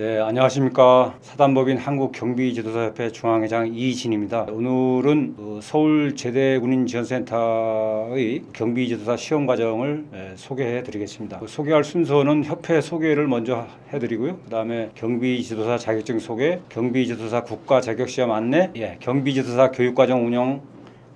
네, 안녕하십니까. 사단법인 한국경비지도사협회 중앙회장 이진입니다. 오늘은 어, 서울 제대군인지원센터의 경비지도사 시험 과정을 예, 소개해 드리겠습니다. 그 소개할 순서는 협회 소개를 먼저 해 드리고요. 그 다음에 경비지도사 자격증 소개, 경비지도사 국가 자격시험 안내, 예, 경비지도사 교육과정 운영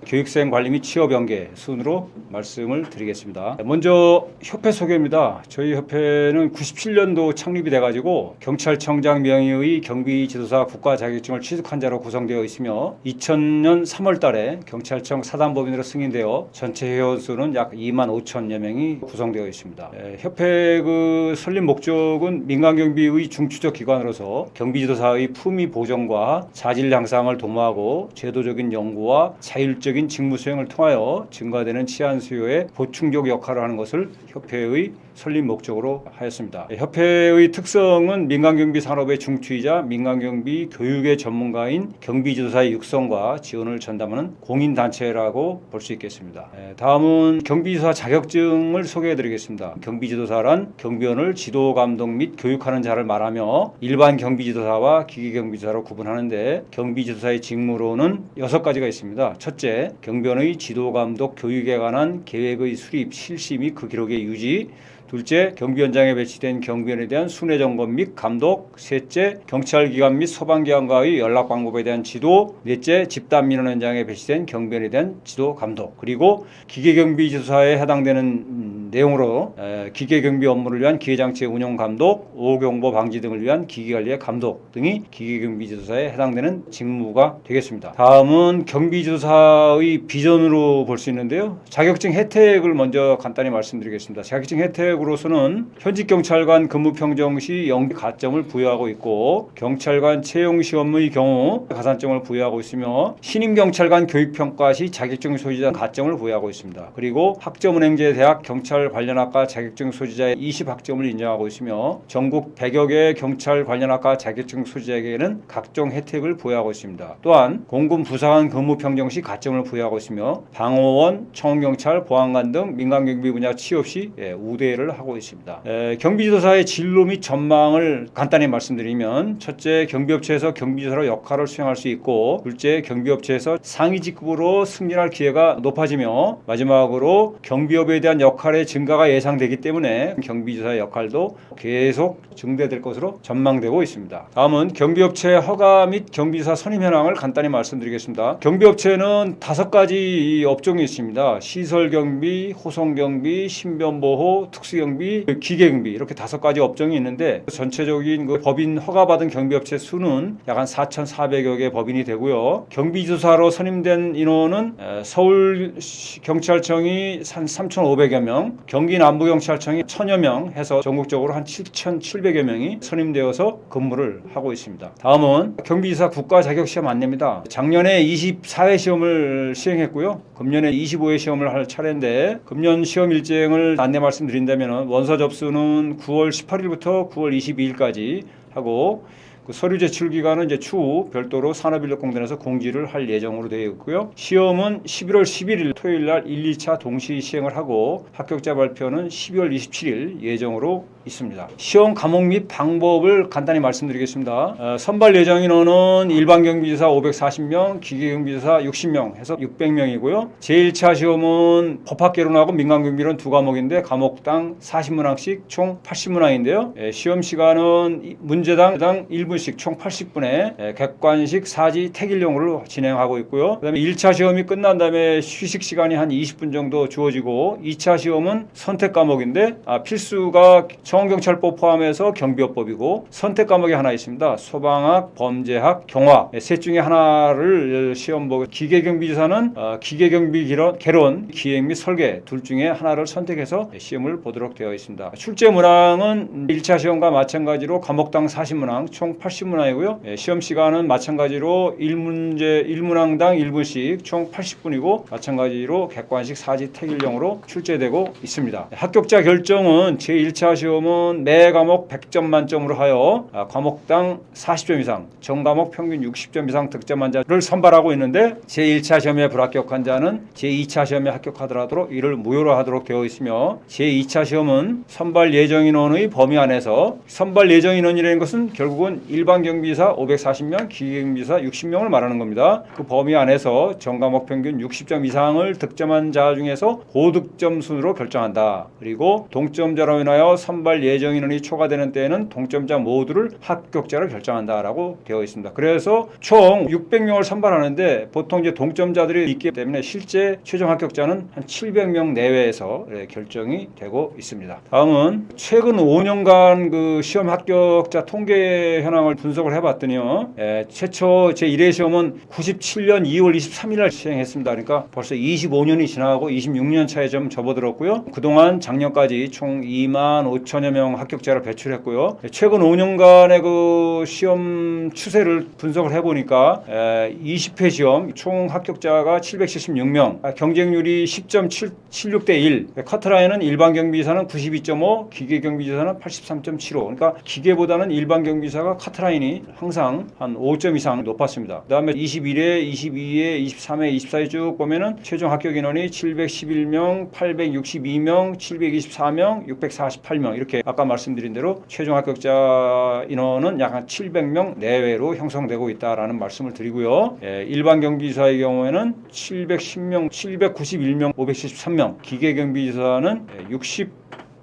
교육생 관리 및 취업 연계 순으로 말씀을 드리겠습니다. 먼저 협회 소개입니다. 저희 협회는 97년도 창립이 돼가지고 경찰청장 명의의 경비 지도사 국가 자격증을 취득한 자로 구성되어 있으며 2000년 3월달에 경찰청 사단법인으로 승인되어 전체 회원 수는 약 2만 5천여 명이 구성되어 있습니다. 에, 협회 그 설립 목적은 민간 경비의 중추적 기관으로서 경비 지도사의 품위 보정과 자질 향상을 도모하고 제도적인 연구와 자율적 인 직무 수행을 통하여 증가되는 치안 수요에 보충적 역할을 하는 것을 협회의 설립 목적으로 하였습니다. 협회의 특성은 민간경비 산업의 중추이자 민간경비 교육의 전문가인 경비지도사의 육성과 지원을 전담하는 공인단체라고 볼 수 있겠습니다. 에, 다음은 경비지도사 자격증을 소개해 드리겠습니다. 경비지도사란 경비원을 지도 감독 및 교육하는 자를 말하며 일반 경비지도사와 기계경비지도사로 구분하는데 경비지도사의 직무로는 여섯 가지가 있습니다. 첫째, 경비원의 지도 감독 교육에 관한 계획의 수립, 실시 및 그 기록의 유지, 둘째, 경비 현장에 배치된 경비원에 대한 순회 점검 및 감독. 셋째, 경찰 기관 및 소방 기관과의 연락 방법에 대한 지도. 넷째, 집단 민원 현장에 배치된 경비원에 대한 지도 감독. 그리고 기계 경비 지도사에 해당되는 음, 내용으로 에, 기계 경비 업무를 위한 기계 장치의 운영 감독, 오경보 방지 등을 위한 기계 관리의 감독 등이 기계 경비 지도사에 해당되는 직무가 되겠습니다. 다음은 경비 지도사의 비전으로 볼 수 있는데요. 자격증 혜택을 먼저 간단히 말씀드리겠습니다. 자격증 혜택으로서는 현직 경찰관 근무 평정 시 연기 가점을 부여하고 있고 경찰관 채용 시험의 경우 가산점을 부여하고 있으며 신임 경찰관 교육 평가 시 자격증 소지자 가점을 부여하고 있습니다. 그리고 학점은행제 대학 경찰 관련 학과 자격증 소지자의 20학점을 인정하고 있으며 전국 100여 개 경찰 관련 학과 자격증 소지자에게는 각종 혜택을 부여하고 있습니다. 또한 공군 부사관 근무 평정 시 가점을 부여하고 있으며 방호원, 청원경찰, 보안관 등 민간 경비 분야 취업 시 예, 우대를 하고 있습니다. 에, 경비지도사의 진로 및 전망을 간단히 말씀드리면 첫째 경비업체에서 경비지도사로 역할을 수행할 수 있고 둘째 경비업체에서 상위 직급으로 승진할 기회가 높아지며 마지막으로 경비업에 대한 역할의 증가가 예상되기 때문에 경비지도사의 역할도 계속 증대될 것으로 전망되고 있습니다. 다음은 경비업체 허가 및 경비사 선임 현황을 간단히 말씀드리겠습니다. 경비업체는 다섯 가지 이 업종이 있습니다. 시설 경비, 호송 경비, 신변 보호, 특수 경비, 기계 경비 이렇게 다섯 가지 업종이 있는데 전체적인 그 법인 허가받은 경비업체 수는 약 한 4,400여 개 법인이 되고요. 경비조사로 선임된 인원은 에, 서울 시- 경찰청이 한 3,500여 명, 경기 남부경찰청이 1,000여 명 해서 전국적으로 한 7,700여 명이 선임되어서 근무를 하고 있습니다. 다음은 경비지사 국가 자격 시험 안내입니다. 작년에 24회 시험을 시행했고요. 금년에 25회 시험을 할 차례인데 금년 시험 일정을 안내 말씀드린다면 원서 접수는 9월 18일부터 9월 22일까지 하고 그 서류 제출 기간은 이제 추후 별도로 산업인력공단에서 공지를 할 예정으로 되어 있고요. 시험은 11월 11일 토요일 날 1, 2차 동시 시행을 하고 합격자 발표는 12월 27일 예정으로 있습니다. 시험 과목 및 방법을 간단히 말씀드리겠습니다. 어, 선발 예정 인원은 일반 경비지사 540명, 기계 경비지사 60명 해서 600명이고요. 제1차 시험은 법학개론하고 민간 경비론 두 과목인데 과목당 40문항씩 총 80문항인데요. 예, 시험 시간은 이- 문제당 당 1분씩 총 80분에 예, 객관식 사지 태길용으로 진행하고 있고요. 그다음에 1차 시험이 끝난 다음에 휴식 시간이 한 20분 정도 주어지고 2차 시험은 선택 과목인데 아, 필수가 청원경찰법 포함해서 경비업법이고 선택 과목이 하나 있습니다. 소방학, 범죄학, 경화 예, 셋 중에 하나를 시험 보고 기계경비지사는 어, 기계경비 개론, 기획 및 설계 둘 중에 하나를 선택해서 시험을 보도록 되어 있습니다. 출제 문항은 1차 시험과 마찬가지로 과목당 40문항 총 80문항이고요. 시험 시간은 마찬가지로 1문제 1문항당 1분씩 총 80분이고 마찬가지로 객관식 사지 태길형으로 출제되고 있습니다. 합격자 결정은 제1차 시험은 시험은 매 과목 100점 만점으로 하여 아, 과목당 40점 이상, 전 과목 평균 60점 이상 득점한 자를 선발하고 있는데 제1차 시험에 불합격한 자는 제2차 시험에 합격하더라도 이를 무효로 하도록 되어 있으며 제2차 시험은 선발 예정 인원의 범위 안에서 선발 예정 인원이라는 것은 결국은 일반 경비사 540명, 기계경비사 60명을 말하는 겁니다. 그 범위 안에서 전 과목 평균 60점 이상을 득점한 자 중에서 고득점 순으로 결정한다. 그리고 동점자로 인하여 선발 예정 인원이 초과되는 때에는 동점자 모두를 합격자로 결정한다라고 되어 있습니다. 그래서 총 600명을 선발하는데 보통 이제 동점자들이 있기 때문에 실제 최종 합격자는 한 700명 내외에서 예, 결정이 되고 있습니다. 다음은 최근 5년간 그 시험 합격자 통계 현황을 분석을 해봤더니요. 예, 최초 제 1회 시험은 97년 2월 23일 날 시행했습니다. 그러니까 벌써 25년이 지나고 26년 차에 좀 접어들었고요. 그동안 작년까지 총 2만 5천 여 명 합격자를 배출했고요. 예, 최근 5년간의 그 시험 추세를 분석을 해보니까 에, 20회 시험 총 합격자가 776명, 아, 경쟁률이 10.76대 1, 커트라인은 일반 경비사는 92.5, 기계 경비사는 83.75. 그러니까 기계보다는 일반 경비사가 커트라인이 항상 한 5점 이상 높았습니다. 그다음에 21회, 22회, 23회, 24회 쭉 보면은 최종 합격 인원이 711명, 862명, 724명, 648명 이렇게 아까 말씀드린 대로 최종 합격자 인원은 약 한 700명 내외로 형성되고 있다라는 말씀을 드리고요. 예, 일반 경비사의 경우에는 710명, 791명, 573명, 기계 경비사는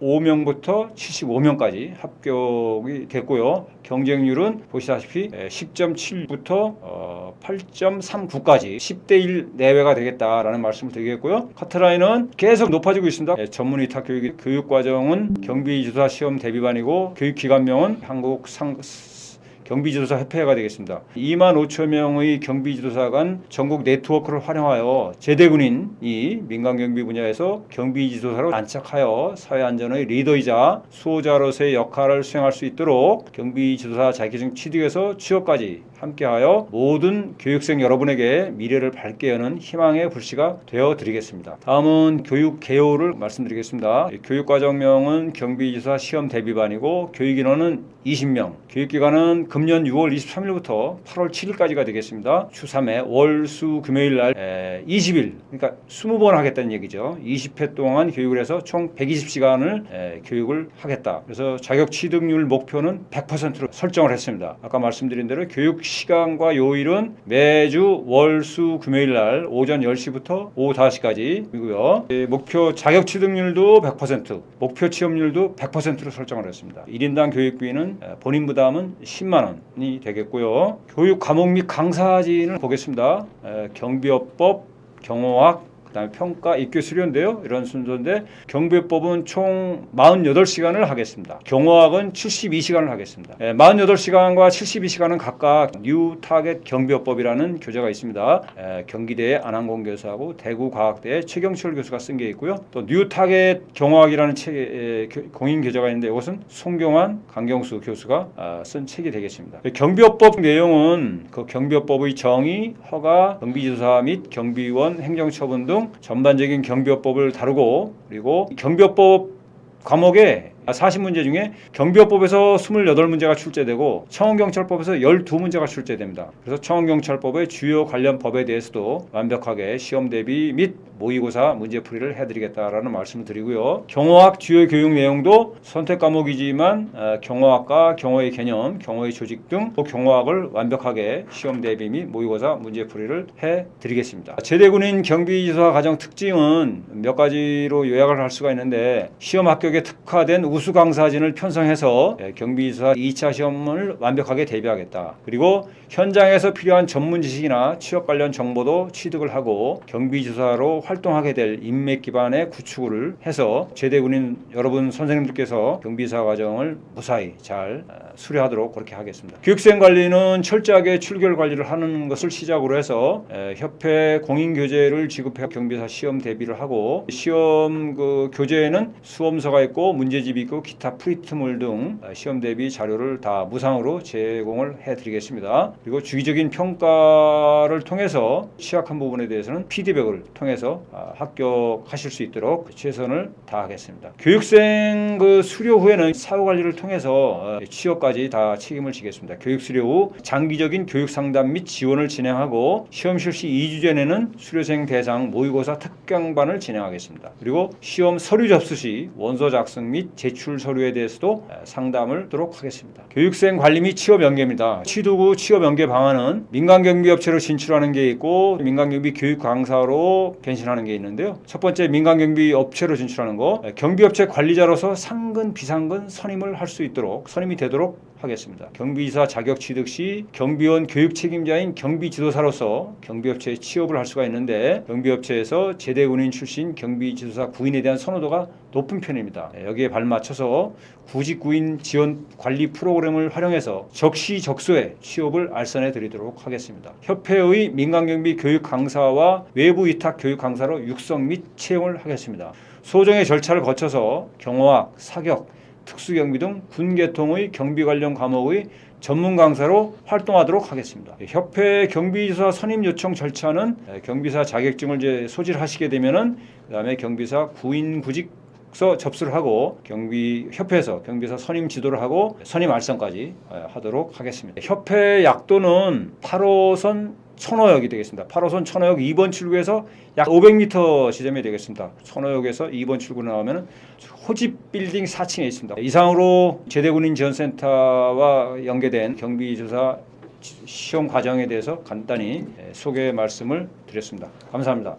65명부터 75명까지 합격이 됐고요. 경쟁률은 보시다시피 10.7부터 8.39까지 10대 1 내외가 되겠다라는 말씀을 드리겠고요. 커트라인은 계속 높아지고 있습니다. 예, 전문 위탁 교육 교육 과정은 경비지도사 시험 대비반이고 교육 기관명은 한국 상 경비지도사 협회가 되겠습니다. 2만 5천 명의 경비지도사가 전국 네트워크를 활용하여 제대군인이 민간 경비 분야에서 경비지도사로 안착하여 사회 안전의 리더이자 수호자로서의 역할을 수행할 수 있도록 경비지도사 자격증 취득에서 취업까지 함께하여 모든 교육생 여러분에게 미래를 밝게 여는 희망의 불씨가 되어 드리겠습니다. 다음은 교육 개요를 말씀드리겠습니다. 교육과정명은 경비지사 시험 대비반이고 교육인원은 20명, 교육기간은 금년 6월 23일부터 8월 7일까지가 되겠습니다. 주 3회 월, 수, 금요일 날 에, 20일, 그러니까 20번 하겠다는 얘기죠. 20회 동안 교육을 해서 총 120시간을 교육을 하겠다. 그래서 자격 취득률 목표는 100%로 설정을 했습니다. 아까 말씀드린 대로 교육 시간과 요일은 매주 월, 수, 금요일 날 오전 10시부터 오후 5시까지이고요. 예, 목표 자격 취득률도 100%, 목표 취업률도 100%로 설정을 했습니다. 1인당 교육비는 에, 본인 부담은 10만 원이 되겠고요. 교육 과목 및 강사진을 보겠습니다. 에, 경비업법, 경호학, 그다음에 평가 입교 수료인데요. 이런 순서인데 경비법은 총 48시간을 하겠습니다. 경호학은 72시간을 하겠습니다. 예, 48시간과 72시간은 각각 뉴 타겟 경비법이라는 교재가 있습니다. 예, 경기대의 안항공 교수하고 대구과학대의 최경철 교수가 쓴 게 있고요. 또 뉴 타겟 경호학이라는 책 예, 교- 공인 교재가 있는데 이것은 송경환, 강경수 교수가 아, 쓴 책이 되겠습니다. 예, 경비법 내용은 그 경비법의 정의, 허가, 경비지사 및 경비원 행정처분 등 전반적인 경비업법을 다루고 그리고 경비업법 과목에 40문제 중에 경비업법에서 28문제가 출제되고 청원경찰법에서 12문제가 출제됩니다. 그래서 청원경찰법의 주요 관련 법에 대해서도 완벽하게 시험 대비 및 모의고사 문제풀이를 해드리겠다라는 말씀을 드리고요. 경호학 주요 교육 내용도 선택 과목이지만 어, 경호학과 경호의 개념, 경호의 조직 등또 경호학을 완벽하게 시험 대비 및 모의고사 문제풀이를 해드리겠습니다. 제대군인 경비지사 과정 특징은 몇 가지로 요약을 할 수가 있는데 시험 합격에 특화된 우수 강 사진을 편성해서 예, 경비지사 2차 시험을 완벽하게 대비하겠다. 그리고 현장에서 필요한 전문 지식이나 취업 관련 정보도 취득을 하고 경비지사로 활동하게 될 인맥 기반의 구축을 해서 제대군인 여러분 선생님들께서 경비사 과정을 무사히 잘 어, 수료하도록 그렇게 하겠습니다. 교육생 관리는 철저하게 출결 관리를 하는 것을 시작으로 해서 에, 협회 공인 교재를 지급해 경비사 시험 대비를 하고 시험 그 교재에는 수험서가 있고 문제집이 있고 기타 프리트물 등 어, 시험 대비 자료를 다 무상으로 제공을 해드리겠습니다. 그리고 주기적인 평가를 통해서 취약한 부분에 대해서는 피드백을 통해서 아, 합격하실 수 있도록 최선을 다하겠습니다. 교육생 그 수료 후에는 사후 관리를 통해서 어, 취업까지 다 책임을 지겠습니다. 교육 수료 후 장기적인 교육 상담 및 지원을 진행하고 시험 실시 2주 전에는 수료생 대상 모의고사 특 강반을 진행하겠습니다. 그리고 시험 서류 접수 시 원서 작성 및 제출 서류에 대해서도 에, 상담을 하도록 하겠습니다. 교육생 관리 및 취업 연계입니다. 후 취업 연계 방안은 민간 경비 업체로 진출하는 게 있고 민간 경비 교육 강사로 변신하는 게 있는데요. 첫 번째 민간 경비 업체로 진출하는 거 에, 경비 업체 관리자로서 상근 비상근 선임을 할 수 있도록 선임이 되도록 하겠습니다. 경비사 자격 취득 시 경비원 교육 책임자인 경비 지도사로서 경비업체에 취업을 할 수가 있는데 경비업체에서 제대 군인 출신 경비 지도사 구인에 대한 선호도가 높은 편입니다. 네, 여기에 발맞춰서 구직 구인 지원 관리 프로그램을 활용해서 적시적소에 취업을 알선해 드리도록 하겠습니다. 협회의 민간경비 교육 강사와 외부 위탁 교육 강사로 육성 및 채용을 하겠습니다. 소정의 절차를 거쳐서 경호학, 사격, 특수경비 등 군계통의 경비 관련 과목의 전문 강사로 활동하도록 하겠습니다. 협회 경비사 선임 요청 절차는 경비사 자격증을 소질하시게 되면은 그다음에 경비사 구인 구직 서 접수를 하고 경비 협회에서 경비사 선임 지도를 하고 선임 알선까지 어, 하도록 하겠습니다. 협회 약도는 8호선 천호역이 되겠습니다. 8호선 천호역 2번 출구에서 약 500m 지점이 되겠습니다. 천호역에서 2번 출구 나오면 호집 빌딩 4층에 있습니다. 이상으로 제대군인 지원센터와 연계된 경비조사 시험 과정에 대해서 간단히 예, 소개 말씀을 드렸습니다. 감사합니다.